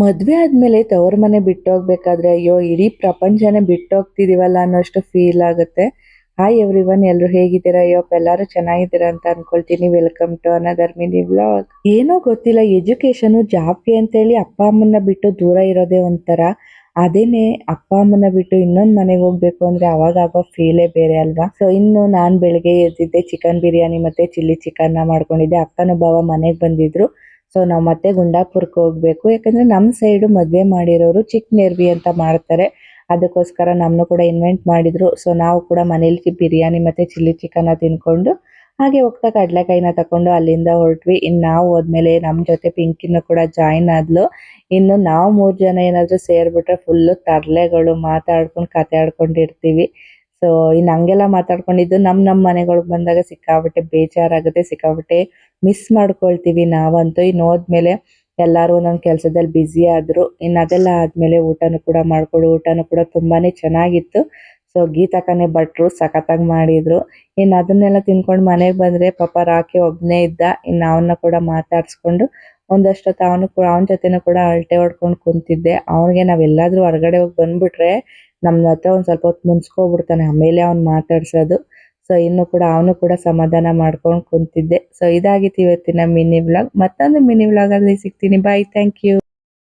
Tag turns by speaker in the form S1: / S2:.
S1: ಮದ್ವೆ ಆದಮೇಲೆ ತವ್ರ ಮನೆ ಬಿಟ್ಟೋಗ್ಬೇಕಾದ್ರೆ ಅಯ್ಯೋ, ಇಡೀ ಪ್ರಪಂಚನೇ ಬಿಟ್ಟೋಗ್ತಿದೀವಲ್ಲ ಅನ್ನೋಷ್ಟು ಫೀಲ್ ಆಗುತ್ತೆ. ಹಾಯ್ ಎವ್ರಿ ಒನ್ ಎಲ್ಲರೂ ಹೇಗಿದ್ದೀರಾ? ಅಯ್ಯೋ ಎಲ್ಲರೂ ಚೆನ್ನಾಗಿದ್ದೀರಾ ಅಂತ ಅನ್ಕೊಳ್ತೀನಿ. Welcome to another Dharmini vlog ಏನೋ ಗೊತ್ತಿಲ್ಲ ಎಜುಕೇಶನ್ ಜಾಬ್ಗೆ ಅಂತೇಳಿ ಅಪ್ಪ ಅಮ್ಮನ ಬಿಟ್ಟು ದೂರ ಇರೋದೇ ಒಂಥರ. ಅದೇನೆ, ಅಪ್ಪ ಅಮ್ಮನ ಬಿಟ್ಟು ಇನ್ನೊಂದ್ ಮನೆಗೆ ಹೋಗ್ಬೇಕು ಅಂದ್ರೆ ಅವಾಗ ಆಗೋ ಫೀಲೇ ಬೇರೆ ಅಲ್ವಾ? ಸೊ ಇನ್ನು ನಾನ್ ಬೆಳಿಗ್ಗೆ ಎದ್ದಿದ್ದೆ ಚಿಕನ್ ಬಿರಿಯಾನಿ ಮತ್ತೆ ಚಿಲ್ಲಿ ಚಿಕನ್ನ ಮಾಡ್ಕೊಂಡಿದ್ದೆ. ಅಕ್ಕನ ಬಾವ ಮನೆಗೆ ಬಂದಿದ್ರು. ಸೊ ನಾವು ಮತ್ತೆ ಗುಂಡಾಪುರಕ್ಕೆ ಹೋಗ್ಬೇಕು. ಯಾಕಂದ್ರೆ ನಮ್ಮ ಸೈಡು ಮದುವೆ ಮಾಡಿರೋರು ಚಿಕ್ಕ ನೆರ್ವಿ ಅಂತ ಮಾಡ್ತಾರೆ. ಅದಕ್ಕೋಸ್ಕರ ನಮ್ಮನ್ನು ಕೂಡ ಇನ್ವೈಟ್ ಮಾಡಿದ್ರು. ಸೊ ನಾವು ಕೂಡ ಮನೇಲಿ ಬಿರಿಯಾನಿ ಮತ್ತೆ ಚಿಲ್ಲಿ ಚಿಕನ್ ತಿನ್ಕೊಂಡು ಹಾಗೆ ಹೋಗ್ತಾ ಕಡಲೆಕಾಯಿನ ತಗೊಂಡು ಅಲ್ಲಿಂದ ಹೊರಟ್ವಿ. ಇನ್ನು ನಾವು ಹೋದ್ಮೇಲೆ ನಮ್ಮ ಜೊತೆ ಪಿಂಕಿನೂ ಕೂಡ ಜಾಯಿನ್ ಆದ್ಲು. ಇನ್ನು ನಾವು ಮೂರ್ ಜನ ಏನಾದ್ರು ಸೇರಿಬಿಟ್ರೆ ಫುಲ್ಲು ತರ್ಲೆಗಳು ಮಾತಾಡ್ಕೊಂಡು, ಕತೆ ಆಡ್ಕೊಂಡಿರ್ತೀವಿ. ಸೊ ಇನ್ನು ಹಂಗೆಲ್ಲ ಮಾತಾಡ್ಕೊಂಡಿದ್ದು ನಮ್ ನಮ್ ಮನೆಗಳಿಗೆ ಬಂದಾಗ ಸಿಕ್ಕಾಪಟ್ಟೆ ಬೇಜಾರಾಗುತ್ತೆ ಸಿಕ್ಕಾಪಟ್ಟೆ ಮಿಸ್ ಮಾಡ್ಕೊಳ್ತೀವಿ ನಾವಂತೂ. ಇನ್ನು ಹೋದ್ಮೇಲೆ ಎಲ್ಲಾರು ಒಂದೊಂದು ಕೆಲಸದಲ್ಲಿ ಬ್ಯುಸಿ ಆದ್ರು. ಇನ್ನು ಅದೆಲ್ಲ ಆದ್ಮೇಲೆ ಊಟನು ಕೂಡ ಮಾಡ್ಕೊಂಡು, ಊಟನು ಕೂಡ ತುಂಬಾನೇ ಚೆನ್ನಾಗಿತ್ತು. ಸೊ ಗೀತಕ್ಕನೇ ಭಟ್ರು ಸಖತ್ತಾಗಿ ಮಾಡಿದ್ರು. ಇನ್ನು ಅದನ್ನೆಲ್ಲ ತಿನ್ಕೊಂಡು ಮನೆಗೆ ಬಂದ್ರೆ ಪಾಪ ರಾಕಿ ಒಬ್ಬನೇ ಇದ್ದ. ಇನ್ನು ಅವನ್ನ ಕೂಡ ಮಾತಾಡ್ಸ್ಕೊಂಡು ಒಂದಷ್ಟೊತ್ತು ಅವನು ಕೂಡ, ಅವನ ಜೊತೆನೂ ಕೂಡ ಅಳತೆ ಹೊಡ್ಕೊಂಡು ಕುಂತಿದ್ದೆ. ಅವನಿಗೆ ನಾವೆಲ್ಲಾದರೂ ಹೊರಗಡೆ ಹೋಗಿ ಬಂದ್ಬಿಟ್ರೆ ನಮ್ಮ ಹತ್ರ ಒಂದ್ ಸ್ವಲ್ಪ ಹೊತ್ತು ಮುಂಚ್ಕೊಬಿಡ್ತಾನೆ. ಆಮೇಲೆ ಅವ್ನು ಮಾತಾಡ್ಸೋದು. ಸೊ ಇನ್ನು ಕೂಡ ಅವನು ಕೂಡ ಸಮಾಧಾನ ಮಾಡ್ಕೊಂಡು ಕುಂತಿದ್ದೆ. ಸೊ ಇದಾಗಿತ್ತು ಇವತ್ತಿನ ಮಿನಿ ವ್ಲಾಗ್. ಮತ್ತೊಂದು ಮಿನಿ ವ್ಲಾಗ್ ಅಲ್ಲಿ ಸಿಗ್ತೀನಿ. Bye thank you